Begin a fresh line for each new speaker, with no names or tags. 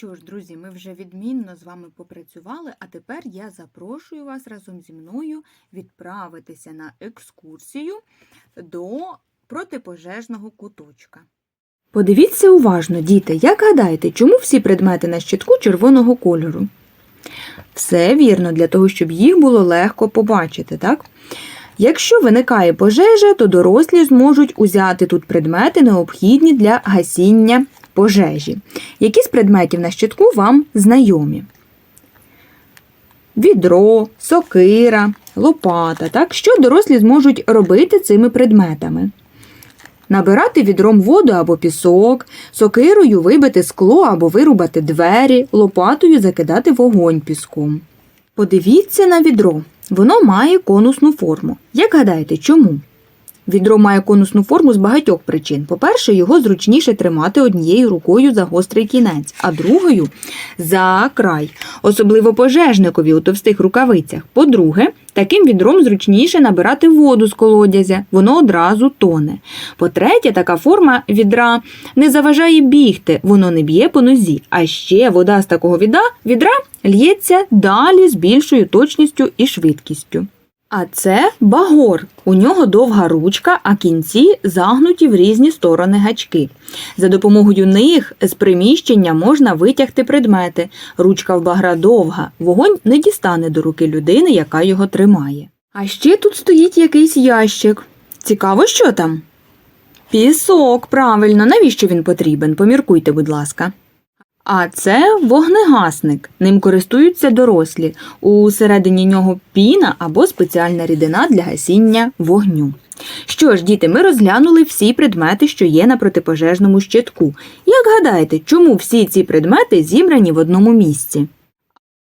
що ж, друзі, ми вже відмінно з вами попрацювали, а тепер я запрошую вас разом зі мною відправитися на екскурсію до протипожежного куточка. Подивіться уважно, діти, як гадаєте, чому всі предмети на щитку червоного кольору? Все вірно, для того, щоб їх було легко побачити, так? Якщо виникає пожежа, то дорослі зможуть узяти тут предмети, необхідні для гасіння пожежі. Які з предметів на щитку вам знайомі? Відро, сокира, лопата. Так? Що дорослі зможуть робити цими предметами? Набирати відром воду або пісок, сокирою вибити скло або вирубати двері, лопатою закидати вогонь піском. Подивіться на відро. Воно має конусну форму. Як гадаєте, чому? Відро має конусну форму з багатьох причин. По-перше, його зручніше тримати однією рукою за гострий кінець, а другою за край, особливо пожежникові у товстих рукавицях. По-друге, таким відром зручніше набирати воду з колодязя, воно одразу тоне. По-третє, така форма відра не заважає бігти, воно не б'є по нозі. А ще вода з такого відра, л'ється далі з більшою точністю і швидкістю. А це багор. У нього довга ручка, а кінці загнуті в різні сторони гачки. За допомогою них з приміщення можна витягти предмети. Ручка в багра довга, вогонь не дістане до руки людини, яка його тримає. А ще тут стоїть якийсь ящик. Цікаво, що там? Пісок, правильно, навіщо він потрібен? Поміркуйте, будь ласка. А це вогнегасник. Ним користуються дорослі. У середині нього піна або спеціальна рідина для гасіння вогню. Що ж, діти, ми розглянули всі предмети, що є на протипожежному щитку. Як гадаєте, чому всі ці предмети зібрані в одному місці?